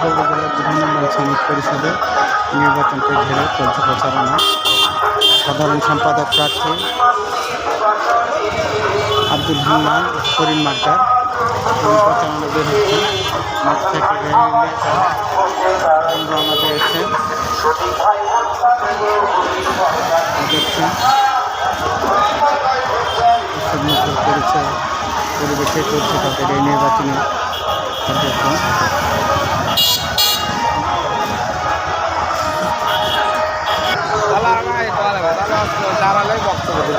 উপজেলার বিধানমন্ডল সমিতি পরিষদে নির্বাচনকে ঘিরে চলছে প্রচারণা। সাধারণ সম্পাদক প্রার্থী আব্দুল হান্নান করিম মার্কার পরিবেশে চলছে তাদের এই নির্বাচনী কার্যক্রম। দাঁড়ালে বক্তব্য হবে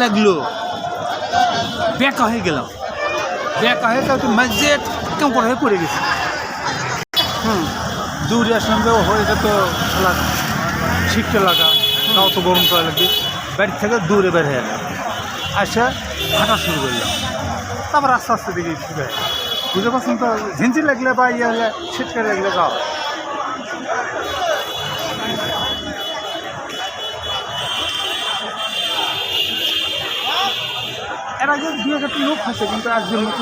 লাগল। বেকা হয়ে গেলাম। বেকা হয়ে তো মাঝে কেমন করে পড়ে গেছি? হুম। দূরে সঙ্গে হয়ে যেত শিখতে লাগা, তাও তো গরম করা লাগবে বাড়ি থেকে দূরে বের হয়ে গেলাম আসে হাঁটা শুরু করলাম। তারপর আস্তে আস্তে দেখি ঠিক আছে বুঝতে পারছেন তো? ঝিঞ্চি লাগলে বা ইয়ে হলে, ছিটকে লাগলে গাও এর আগে দু একটা লোক আছে কিন্তু একজন লোক